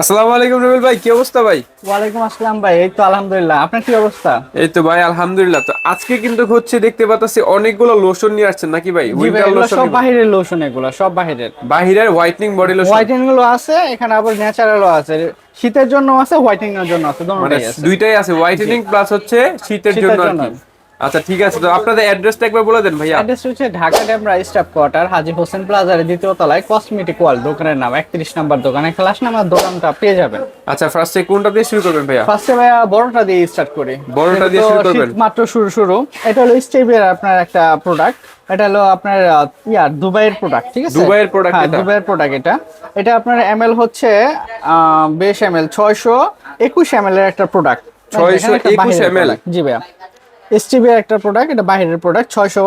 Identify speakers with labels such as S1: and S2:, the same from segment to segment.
S1: আসসালামু আলাইকুম রবিল ভাই কি অবস্থা ভাই?
S2: ওয়ালাইকুম আসসালাম ভাই এই তো আলহামদুলিল্লাহ। আপনার কি অবস্থা?
S1: এই তো ভাই আলহামদুলিল্লাহ। তো আজকে কিন্তু হচ্ছে দেখতে পাচ্ছি অনেকগুলো লোশন নিয়ে আসছেন নাকি ভাই? উইন্টার লোশন
S2: সব বাহিরের লোশন এগুলো সব বাহিরের।
S1: বাহিরের হোয়াইটনিং বডি লোশন
S2: হোয়াইটেনিংগুলো আছে এখানে আবার ন্যাচারালও আছে। শীতের জন্য আছে হোয়াইটেনিং এর জন্য আছে দুটোই আছে।
S1: দুইটাই আছে হোয়াইটেনিং প্লাস হচ্ছে শীতের
S2: শীতের
S1: জন্য আর কি। আচ্ছা ঠিক আছে তো আপনাদের অ্যাড্রেসটা একবার বলে দেন ভাইয়া।
S2: অ্যাড্রেস হচ্ছে ঢাকা ড্যামরা স্টাফ কোয়ার্টার হাজি হোসেন প্লাজার দ্বিতীয় তলায় কসমেটিক ওয়াল দোকানের নাম একত্রিশ নাম্বার দোকানে ক্লাস নাম্বার দোকানটা পেয়ে যাবেন।
S1: আচ্ছা ফার্স্টে কোনটা দিয়ে শুরু করবেন ভাইয়া?
S2: ফার্স্টে ভাইয়া বড়টা দিয়ে স্টার্ট করি।
S1: বড়টা দিয়ে শুরু করবেন।
S2: মাত্র শুরু শুরু। এটা হলো স্টেবিয়ার আপনার একটা প্রোডাক্ট এটা হলো আপনার ইয়ার দুবাইয়ের প্রোডাক্ট ঠিক আছে?
S1: দুবাইয়ের product
S2: হ্যাঁ,
S1: এটা?
S2: দুবাইয়ের প্রোডাক্ট এটা। এটা আপনার এমএল হচ্ছে আহ, বেশ এমএল ছয়শো একুশ এমএল এর একটা প্রোডাক্ট
S1: 621 ml?
S2: জি ভাইয়া। স্টিবিয়ার একটা প্রোডাক্ট এটা বাইরের প্রোডাক্ট ছয়শো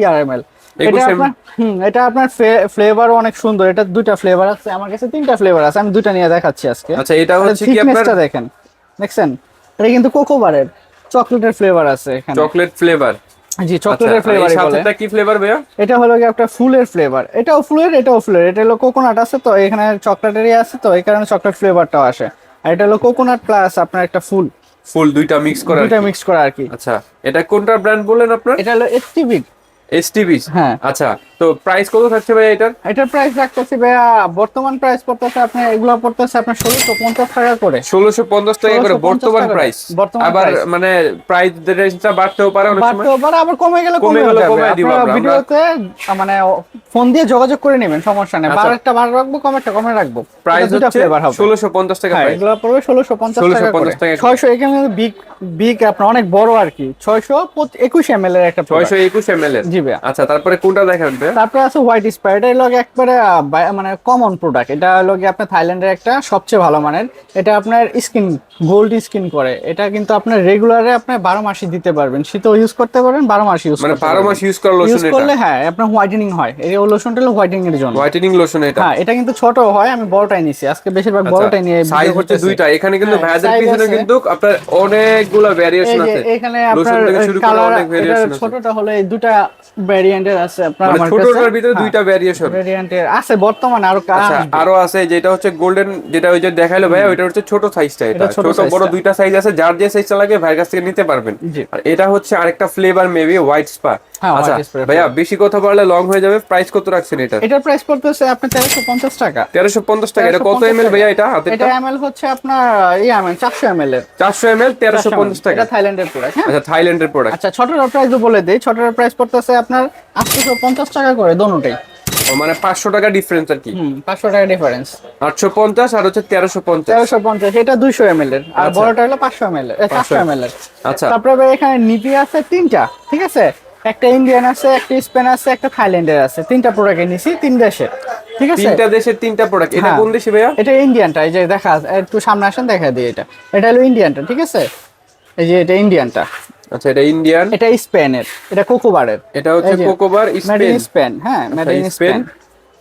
S2: ইয়ার
S1: 21
S2: এটা আপনার হুম এটা আপনার ফ্লেভারও অনেক সুন্দর এটা দুইটা ফ্লেভার আছে আমার কাছে তিনটা ফ্লেভার আছে আমি দুইটা নিয়ে দেখাচ্ছি আজকে।
S1: আচ্ছা এটা হচ্ছে কি আপনার
S2: দেখেন দেখছেন? এটা কিন্তু কোকোবারের চকলেটের ফ্লেভার আছে এখানে।
S1: চকলেট ফ্লেভার
S2: জি
S1: আচ্ছা
S2: চকলেটের ফ্লেভারই
S1: সাথেটা কি ফ্লেভার ভাইয়া?
S2: এটা হলো কি একটা ফুলের ফ্লেভার এটাও ফুলের এটাও ফুলের। এটা হলো কোকোনাট আছে তো এখানে চকলেটেরই আছে তো এই কারণে চকলেট ফ্লেভারটাও আসে। আর এটা হলো কোকোনাট প্লাস আপনার একটা ফুল।
S1: ফুল দুইটা মিক্স করা
S2: দুইটা মিক্স করা আর কি।
S1: আচ্ছা এটা কোনটা ব্র্যান্ড বললেন আপনার?
S2: এটা হলো এসটিভি হ্যাঁ।
S1: আচ্ছা তো প্রাইস কত থাকছে ভাই এটার?
S2: এটার প্রাইস রাখতেছি ভাইয়া বর্তমান প্রাইস পড়তেছে আপনার এগুলো পড়তেছে আপনার ষোলোশো পঞ্চাশ টাকা করে।
S1: ষোলোশো পঞ্চাশ টাকা করে বর্তমান প্রাইস আবার মানে প্রাইস রেঞ্জটা বাড়তেও পারে
S2: বাড়তেও পারে আবার কমে গেলে
S1: কমে
S2: কমে
S1: গেলে
S2: যাবে।
S1: দিব
S2: ভিডিওতে মানে ফোন দিয়ে যোগাযোগ করে নেবেন সমস্যা নেই।
S1: আচ্ছা।
S2: বারেরটা বার রাখব কমেরটা কমে রাখব।
S1: প্রাইস হচ্ছে ষোলোশো পঞ্চাশ টাকা
S2: হ্যাঁ এগুলো পড়বে ষোলোশো পঞ্চাশ টাকা
S1: 1650 টাকা
S2: ছয়শো এখানে বিগ বিগ আপনার অনেক বড় আর কি। ছয়শো একুশ এম এর একটা
S1: ছয়শো একুশ এম এল এর।
S2: জি ভাইয়া
S1: আচ্ছা তারপরে কোনটা দেখাবেন?
S2: তারপরে আছে হোয়াইট স্পার এটা হলো গিয়ে একবারে মানে কমন প্রোডাক্ট এটা হলো গিয়ে আপনার থাইল্যান্ডের একটা সবচেয়ে ভালো মানের। এটা আপনার স্কিন গোল্ড স্কিন করে। এটা কিন্তু আপনার রেগুলারে আপনি বারো মাসই দিতে পারবেন। শীতও ইউজ করতে পারেন বারো মাস ইউজ
S1: মানে বারো মাস ইউজ করা লোশন এটা?
S2: করলে হ্যাঁ আপনার হোয়াইটেনিং হয়। এই লোশনটা হলো হোয়াইটেনিং এর জন্য।
S1: হোয়াইটেনিং লোশন এটা।
S2: হ্যাঁ এটা কিন্তু ছোট হয় আমি বড়টাই নিছি। আজকে বেশিরভাগ বড়টাই নিয়ে
S1: সাইজ হচ্ছে দুইটা। এখানে কিন্তু
S2: হ্যাঁ,
S1: পিছনে কিন্তু আপনার অনেকগুলো
S2: যে
S1: আছে।
S2: এখানে আপনার কালার ছোটটা হলো এই দুটা ভ্যারিয়েন্টের আছে আপনার
S1: মানে
S2: আমার
S1: ছোটটার ভিতরে দুইটা ভ্যারিয়েশন
S2: ভ্যারিয়েন্টের আছে বর্তমানে আরও কাজ
S1: আচ্ছা আরও আছে যেটা হচ্ছে গোল্ডেন যেটা ওই যে দেখাইলো ভাই ওইটা হচ্ছে ছোট সাইজটা এটা।
S2: ছোট
S1: বড় দুইটা সাইজ আছে যার যে সাইজটা লাগে ভাইয়ের কাছ থেকে নিতে পারবেন। আর এটা হচ্ছে আরেকটা ফ্লেভার মেবি হোয়াইট স্পা
S2: হ্যাঁ,
S1: আচ্ছা ভাইয়া বেশি কথা বললে লং হয়ে যাবে। প্রাইস কত রাখছেন এটা?
S2: এটার প্রাইস পড়তেছে আপনার তেরোশো পঞ্চাশ টাকা।
S1: তেরোশো পঞ্চাশ টাকা। এটা কত
S2: 1350
S1: এম এল ভাইয়া এটা হাতের
S2: এটা এমএল হচ্ছে আপনার ইয়ে এমএল চারশো এমএল এর।
S1: চারশো এম এল তেরোশো পঞ্চাশ টাকা।
S2: এটা থাইল্যান্ডের প্রোডাক্ট হ্যাঁ।
S1: আচ্ছা থাইল্যান্ডের প্রোডাক্ট
S2: আচ্ছা ছোটটার প্রাইস বলে দিই। ছোটটার প্রাইস পড়তেছে আপনার আটশো পঞ্চাশ টাকা করে দোনোটাই।
S1: মানে পাঁচশো টাকা ডিফারেন্স আর কি?
S2: হুম পাঁচশো টাকা ডিফারেন্স
S1: আটশো পঞ্চাশ আর হচ্ছে তেরোশো পঞ্চাশ
S2: তেরোশো পঞ্চাশ এটা দুইশো এমএল এর। আর
S1: আচ্ছা।
S2: বড়টা হলো পাঁচশো এমএল এর চারশো এমএল এর।
S1: আচ্ছা।
S2: তারপরে এখানে নিপি আছে তিনটা ঠিক আছে? একটা ইন্ডিয়ান আছে একটা স্পেন আছে একটা থাইল্যান্ডের আছে। তিনটা প্রোডাক্ট নিছি তিন দেশে। ঠিক আছে?
S1: তিনটা দেশের তিনটা প্রোডাক্ট এটা
S2: হ্যাঁ।
S1: কোন দেশে ভাইয়া?
S2: এটা ইন্ডিয়ানটা এই যে দেখা একটু সামনে আসেন দেখা দিই এটা। এটা হলো ইন্ডিয়ানটা ঠিক আছে? এই যে এটা ইন্ডিয়ানটা।
S1: আচ্ছা এটা ইন্ডিয়ান।
S2: এটা স্পেনের এটা কোকোবারের।
S1: এটা হচ্ছে কোকোবার স্পেন।
S2: স্পেন হ্যাঁ মেড ইন
S1: আচ্ছা,
S2: স্পেন।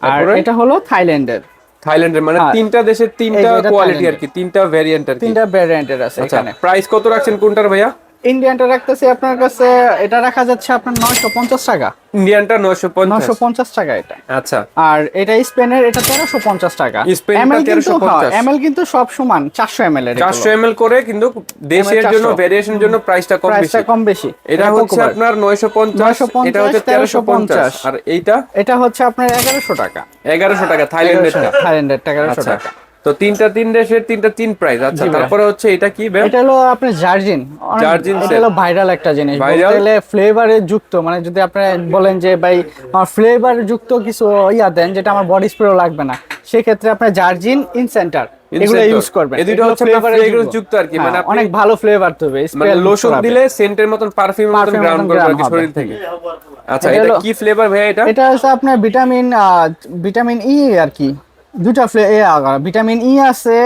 S2: আর এটা হলো থাইল্যান্ডের।
S1: থাইল্যান্ডের মানে
S2: হ্যাঁ।
S1: তিনটা দেশের তিনটা কোয়ালিটি আর কি তিনটা ভ্যারিয়েন্ট আর কি।
S2: তিনটা ভ্যারিয়েন্টের আছে
S1: আচ্ছা
S2: এখানে।
S1: প্রাইস কত রাখছেন কোনটার ভাইয়া?
S2: ইন্ডিয়ানটা রাখতেছি আপনার কাছে এটা রাখা যাচ্ছে আপনার নয়শো পঞ্চাশ টাকা।
S1: ইন্ডিয়ানটা নয়শো পঞ্চাশ।
S2: নয়শো পঞ্চাশ টাকা এটা।
S1: আচ্ছা।
S2: আর এটা স্পেনের এটা তেরোশো পঞ্চাশ টাকা।
S1: স্পেনটা
S2: এমএল কিন্তু
S1: 1350
S2: এমএল কিন্তু সব সমান চারশো এমএল এর
S1: চারশো এমএল করে কিন্তু দেশের জন্য ভেরিয়েশন জন্য প্রাইসটা কম
S2: প্রাইসটা
S1: বেশি।
S2: কম বেশি।
S1: এটা হচ্ছে আপনার নয়শো পঞ্চাশ
S2: 950,
S1: এটা হচ্ছে তেরোশো পঞ্চাশ।
S2: 1350
S1: আর এইটা?
S2: এটা হচ্ছে আপনার এগারোশো টাকা।
S1: এগারোশো টাকা থাইল্যান্ডেরটা
S2: থাইল্যান্ডের টাকা এগারোশো
S1: আচ্ছা।
S2: টাকা।
S1: তো তিনটা তিন দেশের তিনটা তিন প্রাইস আচ্ছা তারপরে হচ্ছে এটা কি ভাই
S2: এটা হলো আপনার জার্জিন।
S1: জার্জিন
S2: এটা হলো ভাইরাল একটা জিনিস? বলতে ফ্লেভারে যুক্ত। মানে যদি আপনি বলেন যে ভাই আমার ফ্লেভার যুক্ত কিছু ইয়া দেন যেটা আমার বডি স্প্রে লাগবে না সেক্ষেত্রে আপনার জার্জিন ইন সেন্টার এগুলো ইউজ করবেন।
S1: এই
S2: এগুলো
S1: হচ্ছে
S2: flavour যুক্ত।
S1: আর কি,
S2: হ্যাঁ,
S1: মানে
S2: অনেক ভালো ফ্লেভার তবে
S1: মানে লোশন দিলে সেন্টের মতন পারফিউমের মতন গ্রাউন্ড করবে আর কি শরীর থেকে। আচ্ছা
S2: এটা
S1: কি ফ্লেভার ভাইয়া এটা?
S2: এটা হচ্ছে আপনার ভিটামিন ভিটামিন ই আর কি। দুটা ফ্লে ভিটামিন ই আছে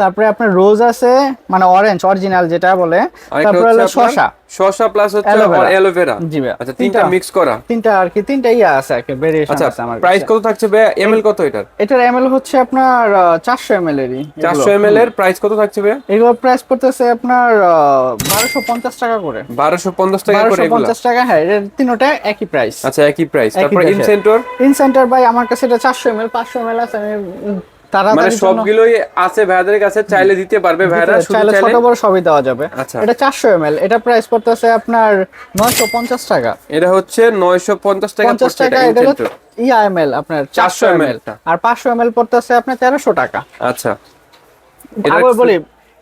S2: তারপরে আপনার রোজ আছে মানে অরেঞ্জ অরিজিনাল যেটা বলে তারপরে হলো শসা।
S1: শসা প্লাস হচ্ছে অ্যালোভেরা।
S2: জি ভাইয়া।
S1: আচ্ছা তিনটা। মিক্স করা।
S2: তিনটা আর কি তিনটা ইয়া আছে আর কি ভেরিয়েশন
S1: আচ্ছা
S2: আছে আমার
S1: প্রাইস কত থাকছে ভাইয়া? এমএল কত এটার?
S2: এটার এমএল হচ্ছে আপনার চারশো এমএল এরই।
S1: চারশো এমএল এর প্রাইস কত থাকছে ভাইয়া?
S2: এগুলো প্রাইস পড়তেছে আপনার বারোশো পঞ্চাশ টাকা করে।
S1: বারোশো পঞ্চাশ টাকা করে এগুলো?
S2: পঞ্চাশ টাকা হ্যাঁ এর তিনোটা একই প্রাইস
S1: আচ্ছা একই প্রাইস তারপর। ইনসেন্টর
S2: ইনসেন্টার ভাই আমার কাছে এটা চারশো এমএল পাঁচশো এমএল আছে আমি
S1: মানে সবগুলোই আছে ভাইয়াদের কাছে চাইলে দিতে পারবে ভাইয়ারা
S2: চাইলে ছোট বড় সবই দেওয়া যাবে।
S1: আচ্ছা।
S2: এটা চারশো এম এটা প্রাইস পড়তেছে আপনার নয়শো পঞ্চাশ টাকা।
S1: এটা হচ্ছে নয়শো পঞ্চাশ টাকা
S2: পঞ্চাশ
S1: পড়ছে
S2: টাকা
S1: এটা।
S2: ইয়া এম আপনার
S1: 400
S2: চারশো এম
S1: ml
S2: আর পাঁচশো এম পড়তেছে আপনার তেরোশো টাকা।
S1: আচ্ছা।
S2: আবার বলি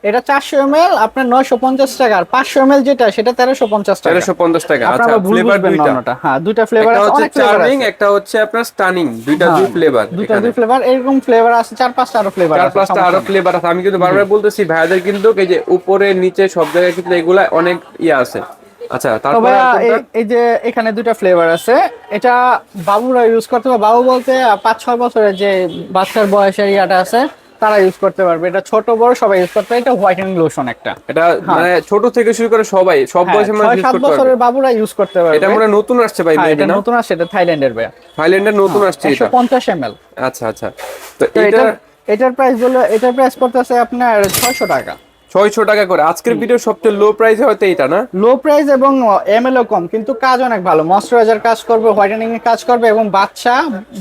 S2: এটা চারশো এম এল আপনার নয়শো পঞ্চাশ টাকা। আর পাঁচশো এম এল যেটা সেটা তেরোশো পঞ্চাশ টাকা।
S1: তেরোশো পঞ্চাশ টাকা। আচ্ছা ফ্লেভার দুইটা।
S2: হ্যাঁ দুইটা ফ্লেভার অনেক
S1: চার্মিং একটা হচ্ছে আপনার স্টানিং দুইটা
S2: হ্যাঁ,
S1: দুই ফ্লেভার
S2: দুইটা দুই ফ্লেভার এরকম ফ্লেভার আছে চার পাঁচটা আরও ফ্লেভার
S1: চার পাঁচটা
S2: আরও
S1: ফ্লেভার আছে। আমি কিন্তু বারবার বলতেছি ভাইয়াদের কিন্তু এই যে উপরে নিচে সব জায়গায় কিন্তু এগুলা অনেক ইয়ে আছে। আচ্ছা তারপরে
S2: এই- যে এখানে দুইটা ফ্লেভার আছে এটা বাবুরা ইউজ করতে। বাবু বলতে পাঁচ ছয় বছরের যে বাচ্চার বয়সের ইয়াটা আছে তারা ইউজ করতে পারবে। এটা ছোট বড় সবাই ইউজ করতে পারে। এটা হোয়াইটেনিং লোশন একটা।
S1: এটা মানে ছোট থেকে শুরু করে সবাই সব
S2: হ্যাঁ,
S1: বয়সের মানুষ
S2: ইউজ
S1: করতে পারবে।
S2: বছরের বাবুরা ইউজ করতে পারবে।
S1: এটা মনে নতুন আসছে ভাই
S2: হ্যাঁ, এটা নতুন আসছে এটা থাইল্যান্ডের ভাই
S1: থাইল্যান্ডের নতুন আসছে এটা?
S2: পঞ্চাশ এম এল
S1: আচ্ছা আচ্ছা। তো এটা
S2: এটার প্রাইস হলো এটার প্রাইস করতেছে আপনার ছয়শো টাকা।
S1: ছয়শো টাকা করে। আজকের ভিডিও সবচেয়ে লো প্রাইস হয়তো এটা না?
S2: লো প্রাইস এবং এমএলও কম কিন্তু কাজ অনেক ভালো। ময়শ্চারাইজার কাজ করবে হোয়াইটেনিং এর কাজ করবে এবং বাচ্চা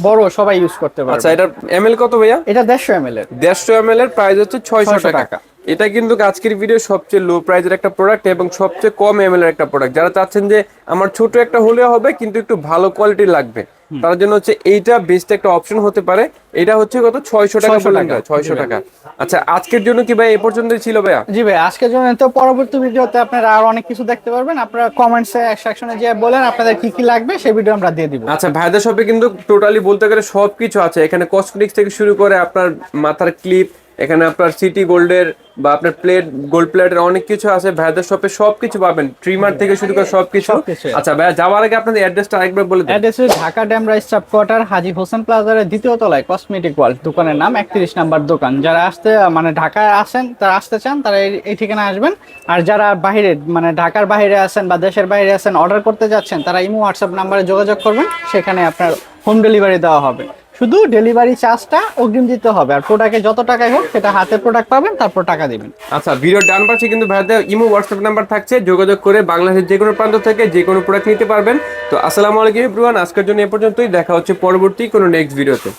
S2: বড় সবাই ইউজ করতে
S1: আচ্ছা
S2: পারবে
S1: এটার এমএল কত ভাইয়া?
S2: এটা দেড়শো এমএল এর।
S1: দেড়শো এমএল এর প্রাইস হচ্ছে ছয়শো
S2: 600
S1: টাকা। এটা কিন্তু আজকের ভিডিও সবচেয়ে লো প্রাইসের একটা প্রোডাক্ট এবং সবচেয়ে কম এমএল এর একটা প্রোডাক্ট যারা চাচ্ছেন যে আমার ছোট একটা হলেও হবে কিন্তু একটু ভালো কোয়ালিটির লাগবে। তার জন্য হচ্ছে এইটা বেস্ট একটা অপশন হতে পারে। এটা হচ্ছে কত? ছয়শো টাকা
S2: 600 টাকা।
S1: ছয়শো টাকা। আচ্ছা আজকের জন্য কি ভাই এ পর্যন্তই ছিল ভাইয়া?
S2: জি ভাই আজকের জন্য তো পরবর্তী ভিডিওতে আপনারা আর অনেক কিছু দেখতে পারবেন। আপনারা কমেন্টসে সেকশনে যে বলেন আপনাদের কি কি লাগবে সেই ভিডিও আমরা দিয়ে দিব।
S1: আচ্ছা ভাইদের শপে কিন্তু টোটালি বলতে গেলে সবকিছু আছে। এখানে কসমেটিক্স থেকে শুরু করে আপনার মাথার ক্লিপ এখানে আপনার সিটি গোল্ডের বা আপনার প্লেট গোল্ড প্লেটের অনেক কিছু আছে। ভাইদের শপে সবকিছু পাবেন। ট্রিমার থেকে শুরু করে সবকিছু। আচ্ছা ভাইয়া যাওয়ার আগে আপনাদের অ্যাড্রেসটা আরেকবার বলে দেন।
S2: Address Dhaka Demra staff quarter Haji Hossain প্লাজারের দ্বিতীয় তলায় কসমেটিক ওয়ার্ল্ড দোকানের নাম একত্রিশ নাম্বার দোকান। যারা আসতে মানে ঢাকায় আসেন তারা আসতে চান তারা এই- এই ঠিকানায় আসবেন। আর যারা বাইরে মানে ঢাকার বাইরে আছেন বা দেশের বাইরে আছেন অর্ডার করতে যাচ্ছেন তারা ইমো হোয়াটসঅ্যাপ নাম্বারে যোগাযোগ করবেন। সেখানে আপনার হোম ডেলিভারি দেওয়া হবে। শুধু ডেলিভারি চার্জটা অগ্রিম দিতে হবে। আর প্রোডাক্টে যত টাকাই হোক, সেটা হাতে প্রোডাক্ট পাবেন, তারপর টাকা দেবেন।
S1: আচ্ছা ভিডিওর ডান পাশে কিন্তু ভাইদের ইমো হোয়াটসঅ্যাপ নাম্বার থাকছে। যোগাযোগ করে বাংলাদেশের যে কোনো প্রান্ত থেকে যে কোনো প্রোডাক্ট নিতে পারবেন। তো আসসালামু আলাইকুম এভরিওয়ান আজকের জন্য এ পর্যন্তই। দেখা হচ্ছে পরবর্তী কোনো নেক্সট ভিডিওতে